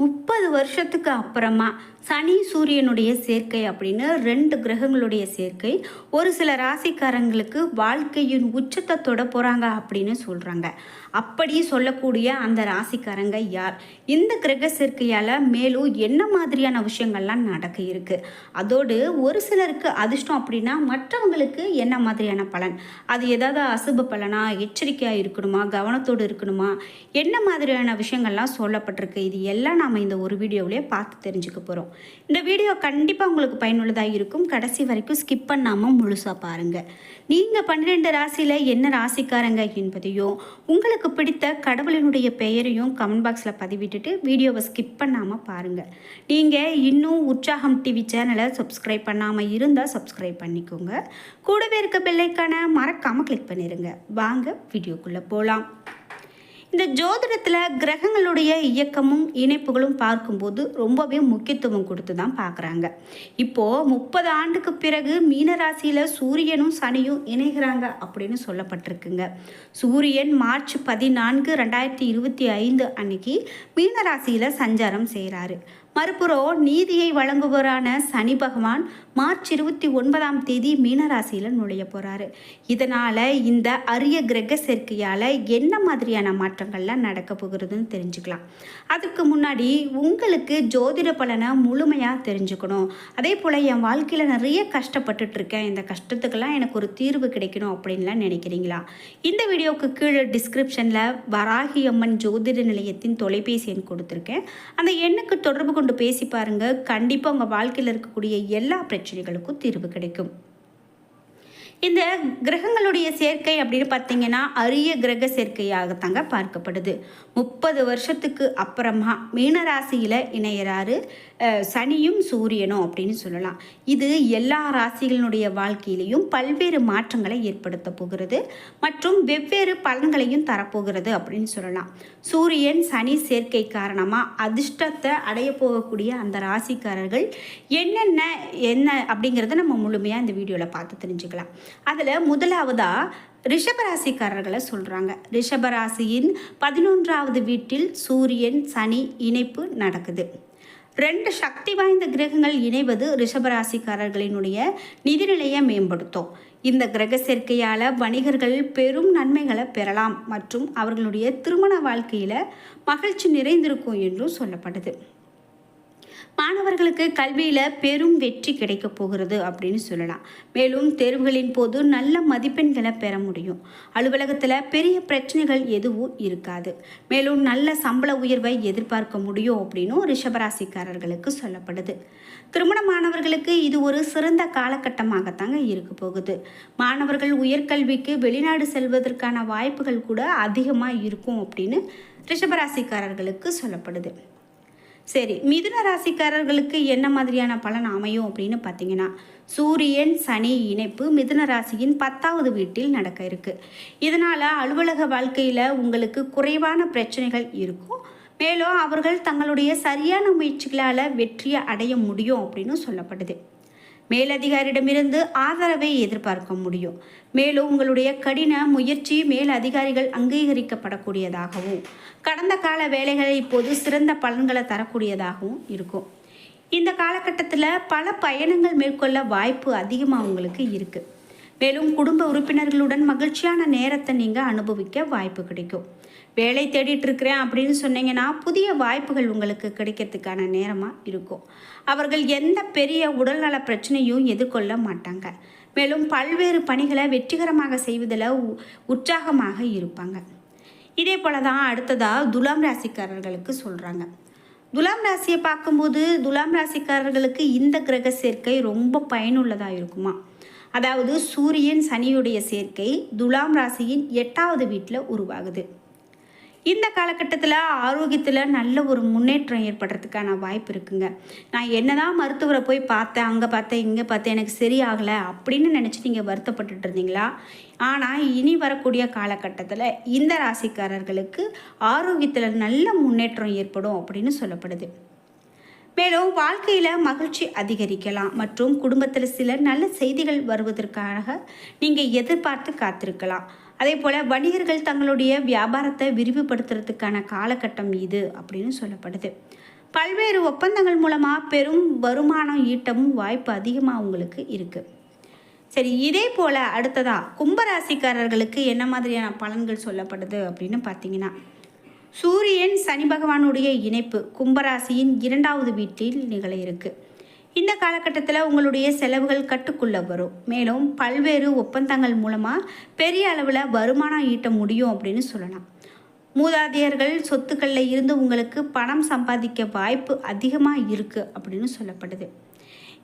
முப்பது வருஷத்துக்கு அப்புறமா சனி சூரியனுடைய சேர்க்கை அப்படின்னு ரெண்டு கிரகங்களுடைய சேர்க்கை. ஒரு சில ராசிக்காரங்களுக்கு வாழ்க்கையின் உச்சத்தை தொட போகிறாங்க அப்படின்னு சொல்கிறாங்க அப்படி சொல்லக்கூடிய அந்த ராசிக்காரங்க யார்? இந்த கிரக சேர்க்கையால் மேலும் என்ன மாதிரியான விஷயங்கள்லாம் நடக்க இருக்கு? அதோடு ஒரு சிலருக்கு அதிர்ஷ்டம் அப்படின்னா மற்றவங்களுக்கு என்ன மாதிரியான பலன்? அது ஏதாவது அசுப பலனா எச்சரிக்கையாக இருக்கணுமா கவனத்தோடு இருக்கணுமா? என்ன மாதிரியான விஷயங்கள்லாம் சொல்லப்பட்டிருக்கு? இது எல்லாம் நாம் இந்த ஒரு வீடியோவிலே பார்த்து தெரிஞ்சுக்க போகிறோம் இந்த வீடியோ கண்டிப்பாக உங்களுக்கு பயனுள்ளதாக இருக்கும். கடைசி வரைக்கும் ஸ்கிப் பண்ணாமல் முழுசாக பாருங்கள் நீங்கள் பன்னிரெண்டு ராசியில் என்ன ராசிக்காரங்க என்பதையும் உங்களுக்கு பிடித்த கடவுளினுடைய பெயரையும் கமெண்ட் பாக்ஸில் பதிவிட்டுட்டு வீடியோவை ஸ்கிப் பண்ணாமல் பாருங்கள் நீங்கள் இன்னும் உற்சாகம் டிவி சேனலை சப்ஸ்கிரைப் பண்ணாமல் இருந்தால் சப்ஸ்கிரைப் பண்ணிக்கோங்க. கூடவே இருக்க பெல்லைக்கான மறக்காமல் கிளிக் பண்ணிடுங்க வாங்க வீடியோக்குள்ளே போகலாம் இந்த ஜோதிடத்தில் கிரகங்களுடைய இயக்கமும் இணைப்புகளும் பார்க்கும்போது ரொம்பவே முக்கியத்துவம் கொடுத்து தான் பார்க்குறாங்க. இப்போது முப்பது ஆண்டுக்கு பிறகு மீனராசியில் சூரியனும் சனியும் இணைகிறாங்க அப்படின்னு சொல்லப்பட்டிருக்குங்க. சூரியன் மார்ச் பதினான்கு ரெண்டாயிரத்தி இருபத்தி ஐந்து அன்னைக்கு மீனராசியில் சஞ்சாரம் செய்கிறாரு மறுபுறம் நீதியை வழங்குபவரான சனி பகவான் மார்ச் இருபத்தி ஒன்பதாம் தேதி மீனராசியில் நுழைய போகிறாரு இதனால் இந்த அரிய கிரக சேர்க்கையால் என்ன மாதிரியான மாற்றங்கள்லாம் நடக்க போகிறதுன்னு தெரிஞ்சுக்கலாம். அதுக்கு முன்னாடி உங்களுக்கு ஜோதிட பலனை முழுமையாக தெரிஞ்சுக்கணும். அதே போல் என் வாழ்க்கையில் நிறைய கஷ்டப்பட்டுட்டு இருக்கேன். இந்த கஷ்டத்துக்கெல்லாம் எனக்கு ஒரு தீர்வு கிடைக்கணும் அப்படின்லாம் நினைக்கிறீங்களா? இந்த வீடியோவுக்கு கீழே டிஸ்கிரிப்ஷனில் வராகி அம்மன் ஜோதிட நிலையத்தின் தொலைபேசி எண் கொடுத்துருக்கேன். அந்த எண்ணுக்கு தொடர்பு கொண்டு பேசி பாருங்க. கண்டிப்பாக உங்கள் வாழ்க்கையில் இருக்கக்கூடிய எல்லா பிரச்சனைகளுக்கும் தீர்வு கிடைக்கும். இந்த கிரகங்களுடைய சேர்க்கை அப்படின்னு பார்த்தீங்கன்னா அரிய கிரக சேர்க்கையாகத்தாங்க பார்க்கப்படுது. முப்பது வருஷத்துக்கு அப்புறமா மீனராசியில் இணையிறாரு சனியும் சூரியனும் அப்படின்னு சொல்லலாம். இது எல்லா ராசிகளினுடைய வாழ்க்கையிலையும் பல்வேறு மாற்றங்களை ஏற்படுத்த போகிறது மற்றும் வெவ்வேறு பலன்களையும் தரப்போகிறது அப்படின்னு சொல்லலாம். சூரியன் சனி சேர்க்கை காரணமாக அதிர்ஷ்டத்தை அடைய போகக்கூடிய அந்த ராசிக்காரர்கள் என்னென்ன என்ன அப்படிங்கிறத நம்ம முழுமையாக இந்த வீடியோவில் பார்த்து தெரிஞ்சுக்கலாம். அதில் முதலாவதாக ரிஷபராசிக்காரர்களை சொல்கிறாங்க ரிஷபராசியின் பதினொன்றாவது வீட்டில் சூரியன் சனி இணைப்பு நடக்குது. ரெண்டு சக்தி வாய்ந்த கிரகங்கள் இணைவது ரிஷபராசிக்காரர்களினுடைய நிதிநிலையை மேம்படுத்தும். இந்த கிரக சேர்க்கையால் வணிகர்கள் பெரும் நன்மைகளை பெறலாம் மற்றும் அவர்களுடைய திருமண வாழ்க்கையில் மகிழ்ச்சி நிறைந்திருக்கும் என்றும் சொல்லப்படுது. மாணவர்களுக்கு கல்வியில் பெரும் வெற்றி கிடைக்க போகிறது அப்படின்னு சொல்லலாம். மேலும் தேர்வுகளின் போது நல்ல மதிப்பெண்களை பெற முடியும். அலுவலகத்தில் பெரிய பிரச்சனைகள் எதுவும் இருக்காது. மேலும் நல்ல சம்பள உயர்வை எதிர்பார்க்க முடியும் அப்படின்னும் ரிஷபராசிக்காரர்களுக்கு சொல்லப்படுது. திருமணமானவர்களுக்கு இது ஒரு சிறந்த காலகட்டமாகத்தாங்க இருக்க போகுது. மாணவர்கள் உயர்கல்விக்கு வெளிநாடு செல்வதற்கான வாய்ப்புகள் கூட அதிகமாக இருக்கும் அப்படின்னு ரிஷபராசிக்காரர்களுக்கு சொல்லப்படுது. சரி மிதுன ராசிக்காரர்களுக்கு என்ன மாதிரியான பலன் அமையும் அப்படின்னு பார்த்தீங்கன்னா சூரியன் சனி இணைப்பு மிதுன ராசியின் பத்தாவது வீட்டில் நடக்க இருக்கு. இதனால் அலுவலக வாழ்க்கையில் உங்களுக்கு குறைவான பிரச்சனைகள் இருக்கும். மேலும் அவர்கள் தங்களுடைய சரியான முயற்சிகளால் வெற்றியை அடைய முடியும் அப்படின்னு சொல்லப்படுது. மேலதிகாரியிடமிருந்து ஆதரவை எதிர்பார்க்க முடியும். மேலும் உங்களுடைய கடின முயற்சி மேல் அதிகாரிகள் அங்கீகரிக்கப்படக்கூடியதாகவும் கடந்த கால வேலைகளை இப்போது சிறந்த பலன்களை தரக்கூடியதாகவும் இருக்கும். இந்த காலகட்டத்தில் பல பயணங்கள் மேற்கொள்ள வாய்ப்பு அதிகமாக உங்களுக்கு இருக்குது மேலும் குடும்ப உறுப்பினர்களுடன் மகிழ்ச்சியான நேரத்தை நீங்கள் அனுபவிக்க வாய்ப்பு கிடைக்கும். வேலை தேடிட்டு இருக்கிறேன் அப்படின்னு சொன்னீங்கன்னா புதிய வாய்ப்புகள் உங்களுக்கு கிடைக்கிறதுக்கான நேரமாக இருக்கும். அவர்கள் எந்த பெரிய உடல்நல பிரச்சனையும் எதிர்கொள்ள மாட்டாங்க. மேலும் பல்வேறு பணிகளை வெற்றிகரமாக செய்வதில் உ- உற்சாகமாக இருப்பாங்க. இதே போல தான் அடுத்ததாக துலாம் ராசிக்காரர்களுக்கு சொல்கிறாங்க துலாம் ராசியை பார்க்கும்போது துலாம் ராசிக்காரர்களுக்கு இந்த கிரக சேர்க்கை ரொம்ப பயனுள்ளதாக இருக்குமா? அதாவது சூரியன் சனியுடைய சேர்க்கை துலாம் ராசியின் எட்டாவது வீட்டில் உருவாகுது. இந்த காலகட்டத்தில் ஆரோக்கியத்தில் நல்ல ஒரு முன்னேற்றம் ஏற்படுறதுக்கான வாய்ப்பு இருக்குங்க. நான் என்னதான் மருத்துவரை போய் பார்த்தேன் அங்கே பார்த்தேன் இங்கே பார்த்தேன் எனக்கு சரியாகலை அப்படின்னு நினச்சி நீங்கள் வருத்தப்பட்டுட்டு இருந்தீங்களா? ஆனால் இனி வரக்கூடிய காலகட்டத்தில் இந்த ராசிக்காரர்களுக்கு ஆரோக்கியத்தில் நல்ல முன்னேற்றம் ஏற்படும் அப்படின்னு சொல்லப்படுது. மேலும் வாழ்க்கையில் மகிழ்ச்சி அதிகரிக்கலாம் மற்றும் குடும்பத்தில் சில நல்ல செய்திகள் வருவதற்காக நீங்கள் எதிர்பார்த்து காத்திருக்கலாம். அதே போல் வணிகர்கள் தங்களுடைய வியாபாரத்தை விரிவுபடுத்துறதுக்கான காலகட்டம் இது அப்படின்னு சொல்லப்படுது. பல்வேறு ஒப்பந்தங்கள் மூலமாக பெரும் வருமானம் ஈட்டமும் வாய்ப்பு அதிகமாக உங்களுக்கு இருக்குது சரி இதே போல் அடுத்ததாக கும்பராசிக்காரர்களுக்கு என்ன மாதிரியான பலன்கள் சொல்லப்படுது அப்படின்னு பார்த்தீங்கன்னா சூரியன் சனி பகவானுடைய இணைப்பு கும்பராசியின் இரண்டாவது வீட்டில் நிகழ இருக்கு. இந்த காலகட்டத்தில் உங்களுடைய செலவுகள் கட்டுக்குள்ளே வரும். மேலும் பல்வேறு ஒப்பந்தங்கள் மூலமாக பெரிய அளவில் வருமானம் ஈட்ட முடியும் அப்படின்னு சொல்லலாம். மூதாதையர்கள் சொத்துக்களில் இருந்து உங்களுக்கு பணம் சம்பாதிக்க வாய்ப்பு அதிகமாக இருக்குது அப்படின்னு சொல்லப்படுது.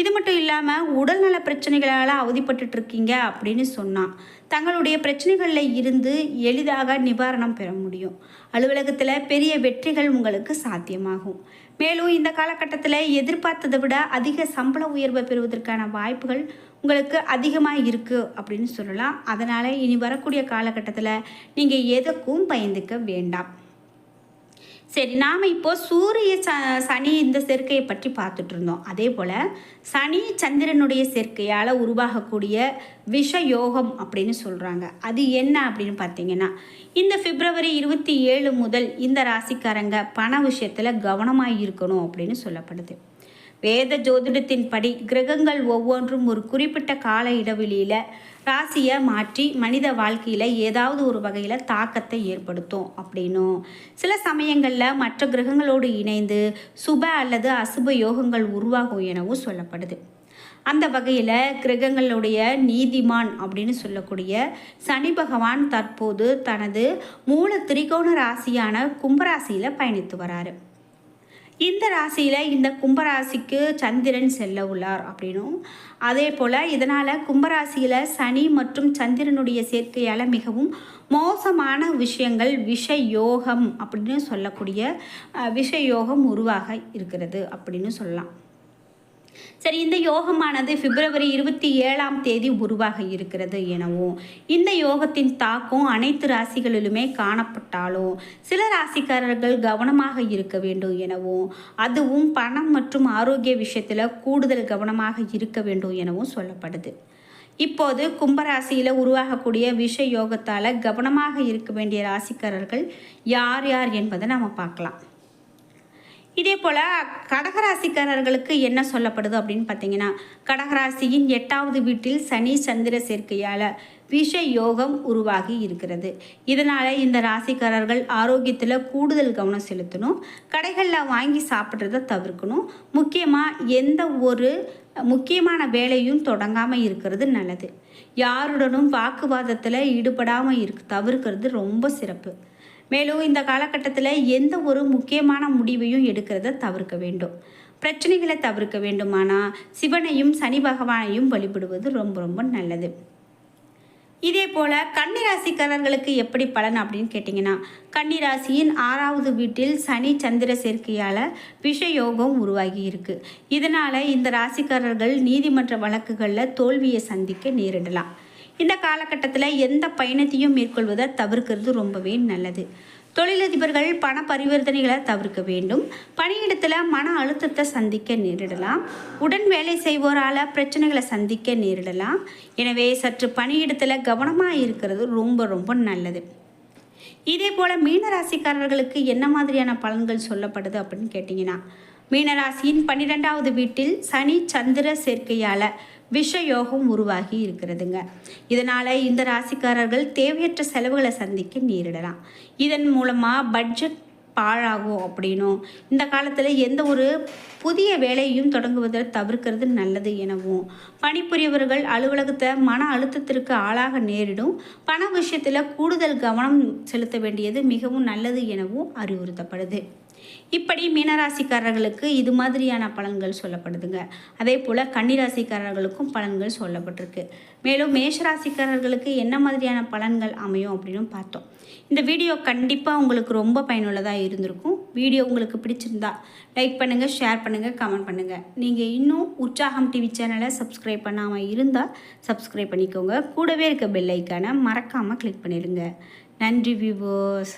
இது மட்டும் இல்லாமல் உடல்நல பிரச்சனைகளால் அவதிப்பட்டு இருக்கீங்க அப்படின்னு சொன்னான். தங்களுடைய பிரச்சனைகளில் இருந்து எளிதாக நிவாரணம் பெற முடியும். அலுவலகத்தில் பெரிய வெற்றிகள் உங்களுக்கு சாத்தியமாகும். மேலும் இந்த காலகட்டத்தில் எதிர்பார்த்ததை விட அதிக சம்பள உயர்வை பெறுவதற்கான வாய்ப்புகள் உங்களுக்கு அதிகமாக இருக்குது அப்படின்னு சொல்லலாம். அதனால் இனி வரக்கூடிய காலகட்டத்தில் நீங்கள் எதுக்கும் பயந்துக்க வேண்டாம். சரி நாம் இப்போ சூரிய ச சனி இந்த சேர்க்கையை பற்றி பார்த்துட்டு இருந்தோம். அதே போல் சனி சந்திரனுடைய சேர்க்கையால் உருவாகக்கூடிய விஷ யோகம் அப்படின்னு சொல்கிறாங்க அது என்ன அப்படின்னு பார்த்தீங்கன்னா இந்த பிப்ரவரி இருபத்தி ஏழு முதல் இந்த ராசிக்காரங்க பண விஷயத்தில் கவனமாக இருக்கணும் அப்படின்னு சொல்லப்படுது. வேத ஜோதிடத்தின்படி கிரகங்கள் ஒவ்வொன்றும் ஒரு குறிப்பிட்ட கால இடைவெளியில் ராசியை மாற்றி மனித வாழ்க்கையில் ஏதாவது ஒரு வகையில் தாக்கத்தை ஏற்படுத்தும் அப்படின்னும். சில சமயங்களில் மற்ற கிரகங்களோடு இணைந்து சுப அல்லது அசுப யோகங்கள் உருவாகும் எனவும் சொல்லப்படுது. அந்த வகையில் கிரகங்களுடைய நீதிமான் அப்படின்னு சொல்லக்கூடிய சனி பகவான் தற்போது தனது மூல திரிகோண ராசியான கும்பராசியில் பயணித்து வராரு. இந்த ராசியில் இந்த கும்பராசிக்கு சந்திரன் செல்ல உள்ளார் அப்படின்னும். அதே போல் இதனால் கும்பராசியில் சனி மற்றும் சந்திரனுடைய சேர்க்கையால் மிகவும் மோசமான விஷயங்கள் விஷ யோகம் அப்படின்னு சொல்லக்கூடிய விஷ யோகம் உருவாக இருக்கிறது அப்படின்னு சொல்லலாம். சரி இந்த யோகமானது பிப்ரவரி இருபத்தி ஏழாம் தேதி உருவாக இருக்கிறது எனவும் இந்த யோகத்தின் தாக்கம் அனைத்து ராசிகளிலுமே காணப்பட்டாலும் சில ராசிக்காரர்கள் கவனமாக இருக்க வேண்டும் எனவும் அதுவும் பணம் மற்றும் ஆரோக்கிய விஷயத்தில் கூடுதல் கவனமாக இருக்க வேண்டும் எனவும் சொல்லப்படுது. இப்போது கும்பராசியில் உருவாகக்கூடிய விஷ யோகத்தால் கவனமாக இருக்க வேண்டிய ராசிக்காரர்கள் யார் யார் என்பதை நாம் பார்க்கலாம். இதே போல் கடகராசிக்காரர்களுக்கு என்ன சொல்லப்படுது அப்படின்னு பார்த்தீங்கன்னா கடகராசியின் எட்டாவது வீட்டில் சனி சந்திர சேர்க்கையால் விஷ யோகம் உருவாகி இருக்கிறது. இதனால் இந்த ராசிக்காரர்கள் ஆரோக்கியத்தில் கூடுதல் கவனம் செலுத்தணும். கடைகளில் வாங்கி சாப்பிட்றத தவிர்க்கணும். முக்கியமாக எந்த ஒரு முக்கியமான வேலையும் தொடங்காமல் இருக்கிறது நல்லது. யாருடனும் வாக்குவாதத்தில் ஈடுபடாமல் இருக்கு தவிர்க்கிறது ரொம்ப சிறப்பு. மேலும் இந்த காலகட்டத்தில் எந்த ஒரு முக்கியமான முடிவையும் எடுக்கிறத தவிர்க்க வேண்டும். பிரச்சனைகளை தவிர்க்க வேண்டுமானால் சிவனையும் சனி பகவானையும் வழிபடுவது ரொம்ப ரொம்ப நல்லது. இதே போல் கன்னிராசிக்காரர்களுக்கு எப்படி பலன் அப்படின்னு கேட்டிங்கன்னா கன்னிராசியின் ஆறாவது வீட்டில் சனி சந்திர சேர்க்கையால் விஷயோகம் உருவாகி இருக்கு. இதனால் இந்த ராசிக்காரர்கள் நீதிமன்ற வழக்குகளில் தோல்வியை சந்திக்க நேரிடலாம். இந்த காலகட்டத்தில் எந்த பயணத்தையும் மேற்கொள்வதை தவிர்க்கிறது ரொம்பவே நல்லது. தொழிலதிபர்கள் பண பரிவர்த்தனைகளை தவிர்க்க வேண்டும். பணியிடத்தில் மன அழுத்தத்தை சந்திக்க நேரிடலாம். உடன் வேலை செய்வோரால் பிரச்சனைகளை சந்திக்க நேரிடலாம். எனவே சற்று பணியிடத்தில் கவனமாக இருக்கிறது ரொம்ப ரொம்ப நல்லது. இதே போல் மீனராசிக்காரர்களுக்கு என்ன மாதிரியான பலன்கள் சொல்லப்படுது அப்படின்னு கேட்டிங்கன்னா மீனராசியின் பன்னிரெண்டாவது வீட்டில் சனி சந்திர சேர்க்கையால் விஷயோகம் உருவாகி இருக்கிறதுங்க. இதனால் இந்த ராசிக்காரர்கள் தேவையற்ற செலவுகளை சந்திக்க நேரிடலாம். இதன் மூலமாக பட்ஜெட் பாழாகும் அப்படின்னும் இந்த காலத்தில் எந்த ஒரு புதிய வேலையும் தொடங்குவதில் தவிர்க்கிறது நல்லது எனவும் பணிபுரியவர்கள் அலுவலகத்தை மன அழுத்தத்திற்கு ஆளாக நேரிடும் பண விஷயத்தில் கூடுதல் கவனம் செலுத்த வேண்டியது மிகவும் நல்லது எனவும் அறிவுறுத்தப்படுது. இப்படி மீனராசிக்காரர்களுக்கு இது மாதிரியான பலன்கள் சொல்லப்படுதுங்க. அதே போல் கன்னிராசிக்காரர்களுக்கும் பலன்கள் சொல்லப்பட்டிருக்கு. மேலும் மேஷராசிக்காரர்களுக்கு என்ன மாதிரியான பலன்கள் அமையும் அப்படின்னு பார்த்தோம். இந்த வீடியோ கண்டிப்பாக உங்களுக்கு ரொம்ப பயனுள்ளதாக இருந்திருக்கும். வீடியோ உங்களுக்கு பிடிச்சிருந்தா லைக் பண்ணுங்கள் ஷேர் பண்ணுங்கள் கமெண்ட் பண்ணுங்கள் நீங்கள் இன்னும் உற்சாகம் டிவி சேனலை சப்ஸ்கிரைப் பண்ணாமல் இருந்தால் சப்ஸ்கிரைப் பண்ணிக்கோங்க. கூடவே இருக்க பெல் ஐக்கானை மறக்காமல் கிளிக் பண்ணிடுங்க. நன்றி வியூவர்ஸ்